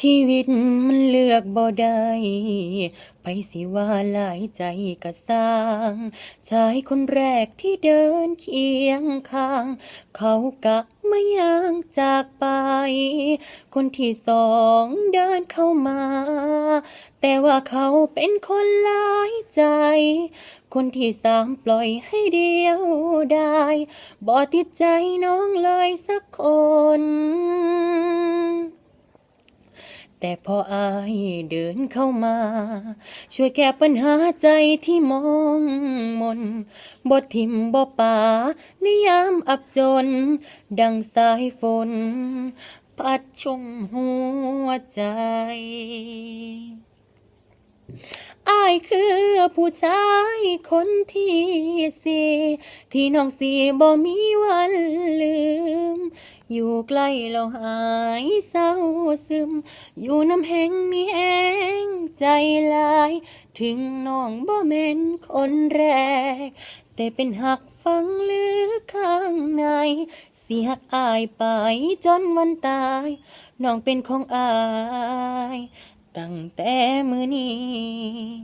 ชีวิตมันเลือกบ่ได้ไปสิว่าหลายใจก็สร้างชายคนแรกที่เดินเคียงข้าง เขากะไม่ยางจากไป คนที่สองเดินเข้ามา แต่ว่าเขาเป็นคนหลายใจ คนที่สามปล่อยให้เดียวได้บ่ติดใจน้องเลยสักคน แต่พออายเดินเข้ามา ช่วยแก้ปัญหาใจที่มองมนบททิมบ่ป่าในยามอับจน ดังสายฝน พัดชุ่มหัวใจอายคือผู้ชายคนที่สี่ที่น้องสีบ่มีวันลืม อยู่ใกล้เราหายเศร้าซึม อยู่น้ำแห้งมีแห้งใจลาย ถึงน้องบ่แม่นคนแรก แต่เป็นหักฟังลึกข้างในเสียหักอายไปจนวันตาย น้องเป็นของอาย ตั้งแต่มือนี้